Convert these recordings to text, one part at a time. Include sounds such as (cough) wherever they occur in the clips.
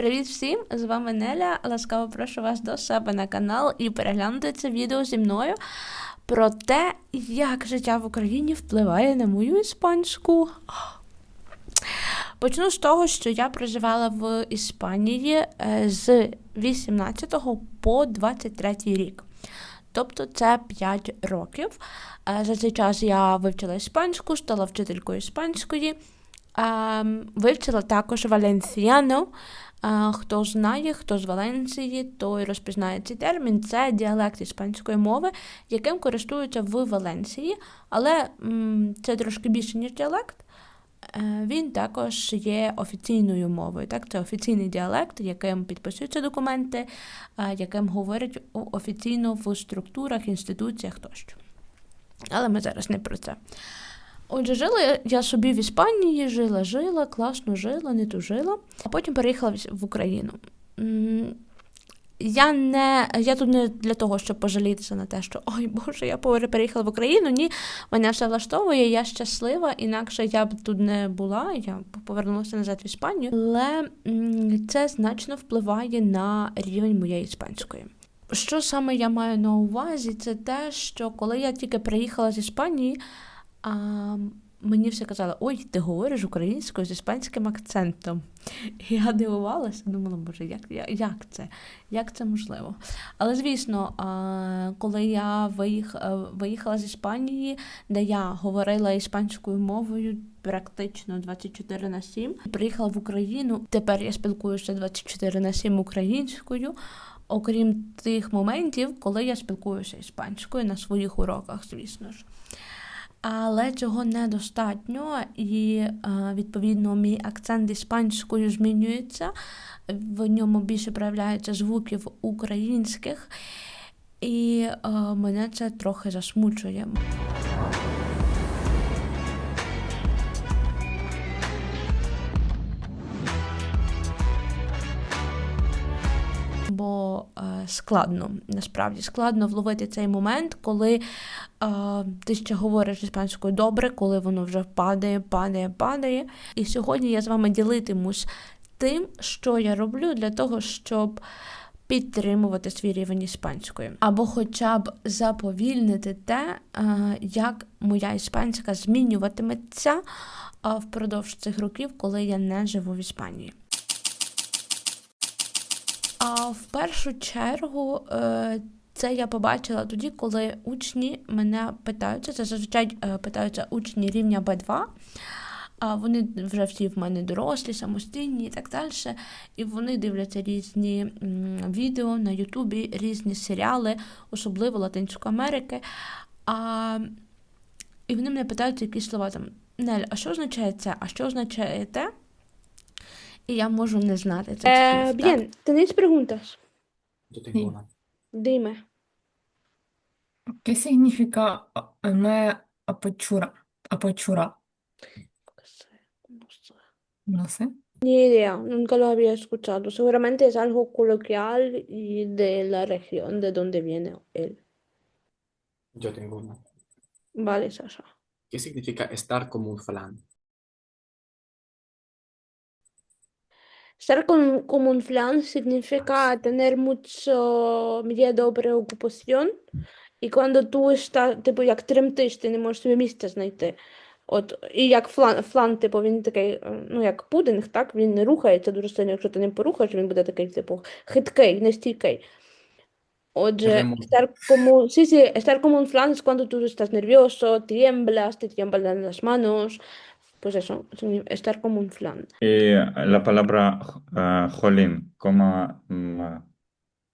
Привіт всім! З вами Неля. Ласкаво прошу вас до себе на канал і переглянути це відео зі мною про те, як життя в Україні впливає на мою іспанську. Почну з того, що я проживала в Іспанії е, з 18 по 23 рік. Тобто це 5 років. Е, За цей час я вивчила іспанську, стала вчителькою іспанської. Ем, Вивчила також валенсіану. Хто знає, хто з Валенції, той розпізнає цей термін. Це діалект іспанської мови, яким користуються в Валенції, але це трошки більше, ніж діалект. Е, Він також є офіційною мовою. Так? Це офіційний діалект, яким підписуються документи, е, яким говорять офіційно в структурах, інституціях тощо. Але ми зараз не про це. Отже, жила я- собі в Іспанії, жила, жила, класно жила, не тужила, а потім переїхала в Україну. Я не я тут не для того, щоб пожалітися на те, що ой Боже, я переїхала в Україну. Ні, мене все влаштовує, я щаслива, інакше я б тут не була. Я повернулася назад в Іспанію. Але це значно впливає на рівень моєї іспанської. Що саме я маю на увазі, це те, що коли я тільки приїхала з Іспанії, а, мені всі казали, ой, ти говориш українською з іспанським акцентом. І я дивувалася, думала, боже, як, як, як це? Як це можливо? Але звісно, коли я е, виїхала з Іспанії, де я говорила іспанською мовою практично 24 на 7, приїхала в Україну. Тепер я спілкуюся 24 на 7 українською. Окрім тих моментів, коли я спілкуюся іспанською на своїх уроках, звісно ж. Але цього недостатньо, і е, відповідно мій акцент іспанською змінюється, в ньому більше проявляються звуків українських, і е, мене це трохи засмучує. Складно, насправді складно вловити цей момент, коли е, ти ще говориш іспанською добре, коли воно вже падає, падає, падає. І сьогодні я з вами ділитимусь тим, що я роблю для того, щоб підтримувати свій рівень іспанської, або хоча б заповільнити те, як моя іспанська змінюватиметься впродовж цих років, коли я не живу в Іспанії. А в першу чергу е, це я побачила тоді, коли учні мене питаються. Це зазвичай е, питаються учні рівня Б2. А вони вже всі в мене дорослі, самостійні і так далі. І вони дивляться різні відео на Ютубі, різні серіали, особливо Латинської Америки. А, і вони мене питають якісь слова там. Нель, а що означає це? А що означає те? І я можу не знати цих Eh, слів. так? bien, ¿tenéis preguntas? Yo tengo Sí. una. Dime. ¿Qué significa a- me apachura? Apachura, No sé. no sé. Ni idea, nunca lo había escuchado. Seguramente es algo coloquial y de la región de donde viene él. Yo tengo una. Vale, Sasha. ¿Qué significa estar como un flan? Estar con, como un flan significa tener mucho miedo o preocupación. І коли tú estás, типу, як тремтиш, ти не можеш собі місця знайти. От, і як флан, флан, типу, він такий, ну, як пудинг, так, він не рухається дуже сильно, якщо ти ним порухаєш, він буде такий, типу, хиткий, нестійкий. Отже, estar como, sí, sí, estar como un flan es cuando tú estás nervioso, tiemblas, te tiemblan las manos, pues eso, estar como un flan. Y la palabra eh, jolín, ¿cómo, м,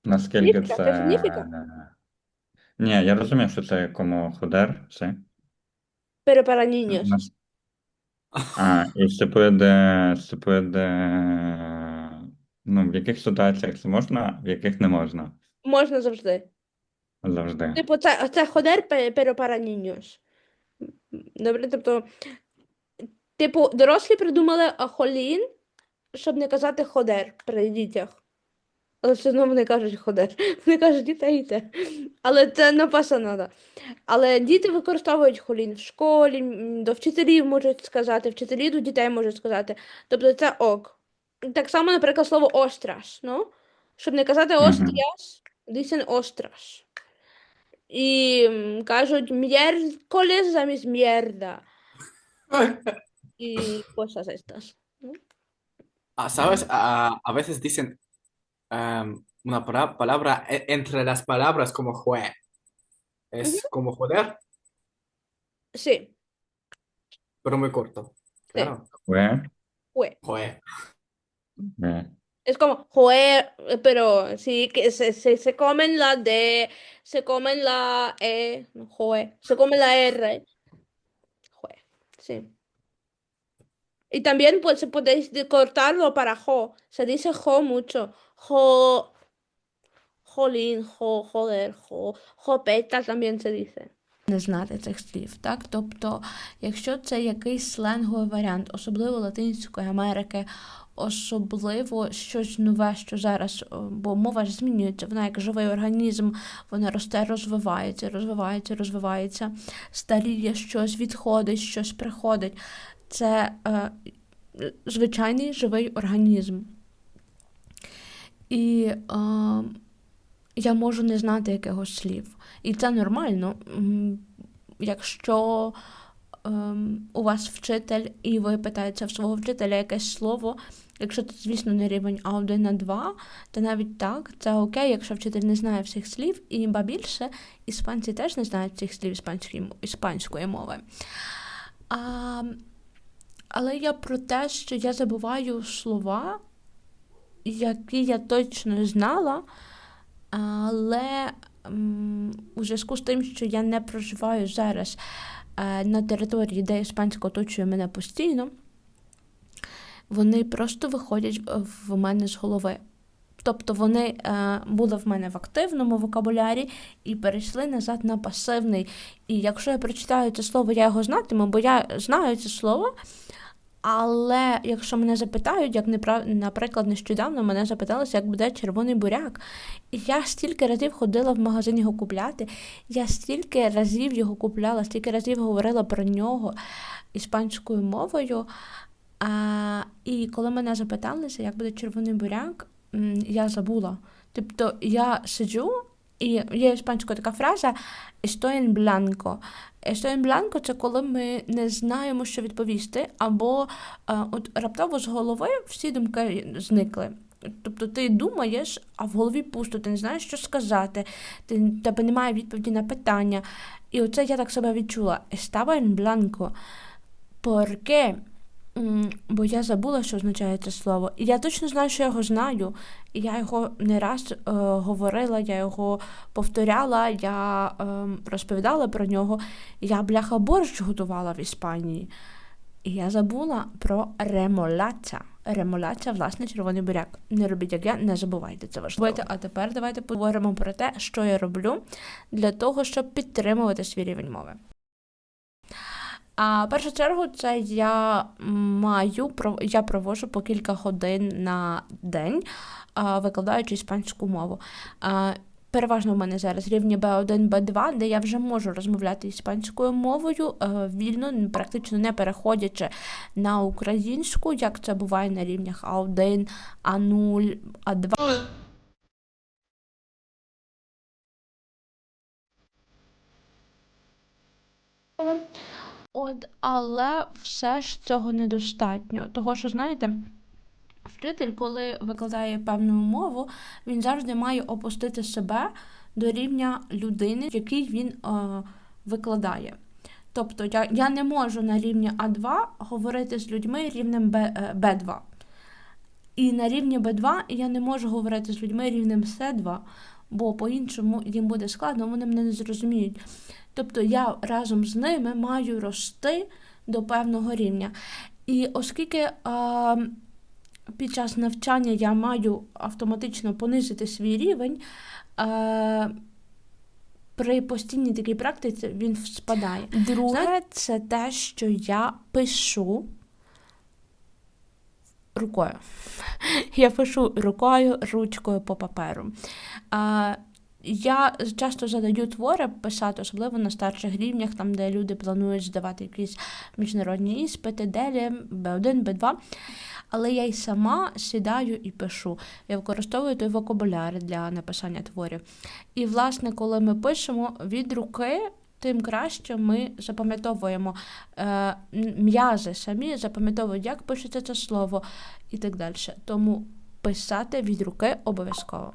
наскільки Significa, це... significa? Ні, я розумію, що це como joder, sí. Pero para niños, Нас- А, і se puede, se puede, ну, в яких ситуаціях це можна, в яких не можна можна завжди. завжди. Типу, це, це joder, pero para niños. Добре, тобто, типу, дорослі придумали холін, щоб не казати ходер при дітях. Але все одно вони кажуть ходер. (laughs) Вони кажуть те. Але це не паса Але діти використовують холін в школі, до вчителів можуть сказати, вчителі до дітей можуть сказати. Тобто це ок. Так само, наприклад, слово остраш, ну? Щоб не казати Мгм. остріас, остраш. І кажуть miércoles замість mierda. (laughs) y cosas estas. Ah, ¿Sabes? Em. Ah, a veces dicen em, una palabra, e-, entre las palabras como jue. Es como joder, Sí, pero muy corto. Jue, jue. Jue. Es como joder, pero sí que se, se, se comen la D, se comen la E, no, se comen la R. Joder, sí. Y también pues podéis cortarlo para jo. Se dice jo mucho. Jo, jolín, jo, joder, jo, jopeta también se dice. не знати цих слів. Так? Тобто, якщо це якийсь сленговий варіант, особливо Латинської Америки, особливо щось нове, що зараз, бо мова ж змінюється, вона як живий організм, вона росте, розвивається, розвивається, розвивається, старіє щось, відходить, щось приходить. Це е, звичайний живий організм. І е, я можу не знати якихось слів. І це нормально. Якщо ем, у вас вчитель, і ви питаєте в свого вчителя якесь слово, якщо це, звісно, не рівень А1 на 2, то навіть так, це окей, якщо вчитель не знає всіх слів, і ба більше, іспанці теж не знають всіх слів іспанської, іспанської мови. А, але я про те, що я забуваю слова, які я точно знала, але у зв'язку з тим, що я не проживаю зараз е, на території, де іспанська оточує мене постійно, вони просто виходять в- мене з голови. Тобто вони е, були в мене в активному вокабулярі і перейшли назад на пасивний. І якщо я прочитаю це слово, я його знатиму, бо я знаю це слово. Але якщо мене запитають, як неправ- наприклад, нещодавно мене запиталися, як буде червоний буряк. Я стільки разів ходила в магазин його купляти, я стільки разів його купляла, стільки разів говорила про нього іспанською мовою. А, і коли мене запиталися, як буде червоний буряк, я забула. Тобто я сиджу, і є іспанською така фраза «estoy en blanco». «Estoy en – це коли ми не знаємо, що відповісти, або а, от раптово з голови всі думки зникли. Тобто ти думаєш, а в голові пусто, ти не знаєш, що сказати, ти, тебе немає відповіді на питання. І оце я так себе відчула. Estaba en blanco. ¿Por qué? М, Бо я забула, що означає це слово. І я точно знаю, що я його знаю. І я його не раз е, говорила, я його повторяла, я е, розповідала про нього. Я бляха борщ готувала в Іспанії. І я забула про ремолача. Ремолача, власне, червоний буряк. Не робіть як я, не забувайте це важливо. А тепер давайте поговоримо про те, що я роблю для того, щоб підтримувати свій рівень мови. А в першу чергу, це я маю я проводжу по кілька годин на день, викладаючи іспанську мову. Переважно в мене зараз рівні B1, B2, де я вже можу розмовляти іспанською мовою е, вільно, практично не переходячи на українську, як це буває на рівнях А1, А0, А2. От, але все ж цього недостатньо. Того, що, знаєте, вчитель, коли викладає певну мову, він завжди має опустити себе до рівня людини, який він е, викладає. Тобто я, я не можу на рівні А2 говорити з людьми рівнем Б, е, Б2. І на рівні Б2 я не можу говорити з людьми рівнем С2, бо по-іншому їм буде складно, вони мене не зрозуміють. Тобто я разом з ними маю рости до певного рівня. І оскільки а, під час навчання я маю автоматично понизити свій рівень, а, при постійній такій практиці він спадає. Друге, це те, що я пишу рукою. Я пишу рукою, ручкою по паперу. А, Я часто задаю твори писати, особливо на старших рівнях, там, де люди планують здавати якісь міжнародні іспити, делі, Б1, Б2. Але я й сама сідаю і пишу. Я використовую той вокабуляр для написання творів. І, власне, коли ми пишемо від руки, тим краще ми запам'ятовуємо е, м'язи самі, запам'ятовують, як пишеться це слово і так далі. Тому писати від руки обов'язково.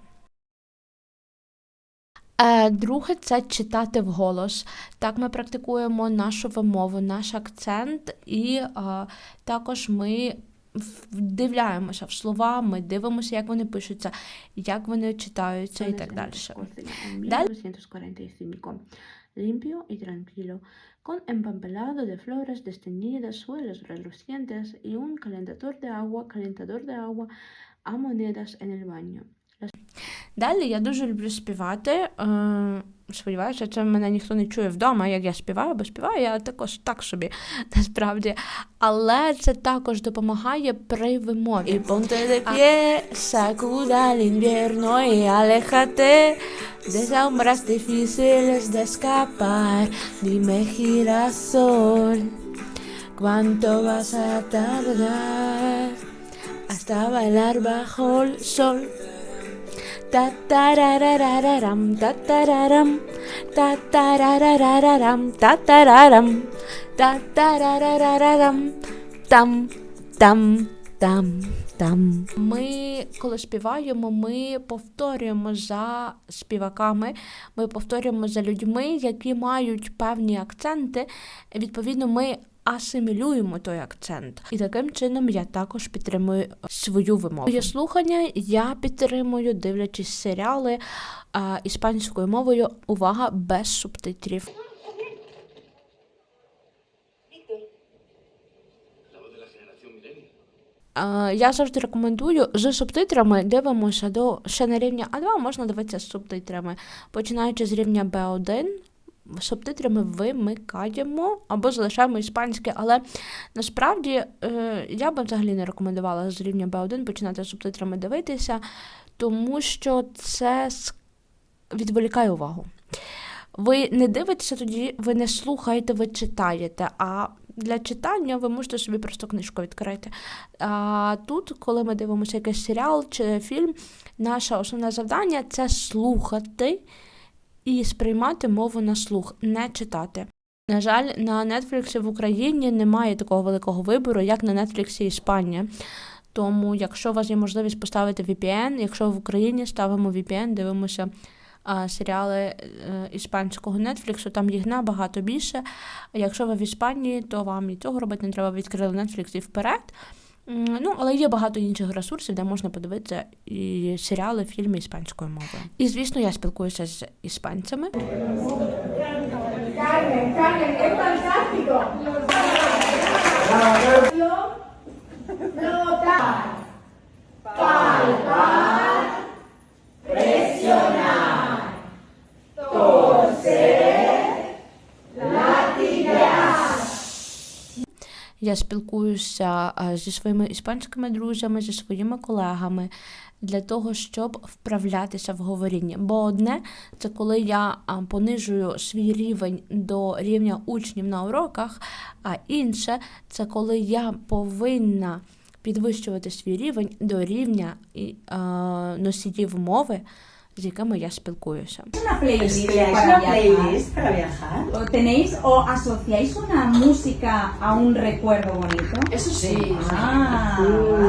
Е, Друге це читати вголос. Так ми практикуємо нашу вимову, наш акцент, і е, також ми вдивляємося в слова, ми дивимося, як вони пишуться, як вони читаються і так далі. Dal- 1945. Limpio y tranquilo, con empapelado de flores desteñidas, suelos relucientes y un calentador de agua, calentador de agua a monedas en el baño. Далі я дуже люблю співати. Е, сподіваюся, це мене ніхто не чує вдома, як я співаю, бо співаю я також так собі, насправді. Але це також допомагає при вимові. І ¿cuánto vas a tardar hasta bailar bajo el sol? Tararam, ta tararararam, там, там, там, там. Ми, коли співаємо, ми повторюємо за співаками, ми повторюємо за людьми, які мають певні акценти. Відповідно, ми асимілюємо той акцент. І таким чином я також підтримую свою вимову. Моє слухання я підтримую, дивлячись серіали а, іспанською мовою. Увага без субтитрів. Е, Я завжди рекомендую з субтитрами дивимося до ще на рівня А2, можна дивитися з субтитрами. Починаючи з рівня Б1, субтитрами вимикаємо або залишаємо іспанське, але насправді е, я би взагалі не рекомендувала з рівня Б1 починати з субтитрами дивитися, тому що це відволікає увагу. Ви не дивитеся тоді, ви не слухаєте, ви читаєте. А для читання ви можете собі просто книжку відкрити. А тут, коли ми дивимося якийсь серіал чи фільм, наше основне завдання це слухати і сприймати мову на слух, не читати. На жаль, на Netflix в Україні немає такого великого вибору, як на Netflix Іспанія. Тому, якщо у вас є можливість поставити VPN, якщо в Україні ставимо VPN, дивимося а, серіали е, іспанського Netflix, там їх набагато більше. А якщо ви в Іспанії, то вам і цього робити не треба відкрили Netflix і вперед. Ну, але є багато інших ресурсів, де можна подивитися і серіали, фільми іспанською мовою. І звісно, я спілкуюся з іспанцями. Я спілкуюся зі своїми іспанськими друзями, зі своїми колегами для того, щоб вправлятися в говорінні. Бо одне це коли я понижую свій рівень до рівня учнів на уроках, а інше це коли я повинна підвищувати свій рівень до рівня носіїв мови, з якими я спілкуюся. una playlist para viajar? playlist para viajar? ¿O tenéis o asociáis una música a un recuerdo bonito? Eso sí. Ah,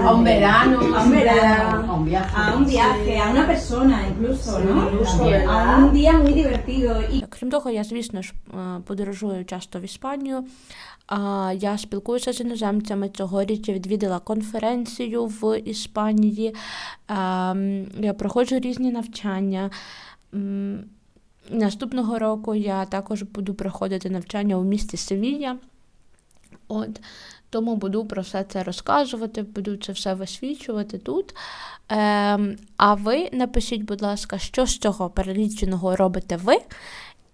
A un verano. A un verano. A un viaje. A un viaje, a una persona incluso, ¿no? a un día muy divertido y Крім того, я, звісно ж, е, подорожую часто в Іспанію. Я спілкуюся з іноземцями. Цьогоріч я відвідала конференцію в Іспанії. Ем, Я проходжу різні навчання. М, Наступного року я також буду проходити навчання у місті Севілля. От, тому буду про все це розказувати, буду це все висвічувати тут. Ем, а ви напишіть, будь ласка, що з цього переліченого робите ви,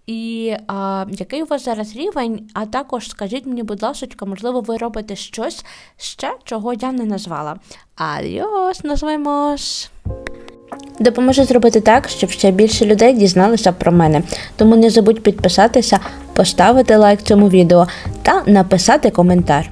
і а, який у вас зараз рівень, а також скажіть мені, будь ласка, можливо, ви робите щось ще, чого я не назвала. Адіос, назвемось! Допоможу зробити так, щоб ще більше людей дізналися про мене. Тому не забудь підписатися, поставити лайк цьому відео та написати коментар.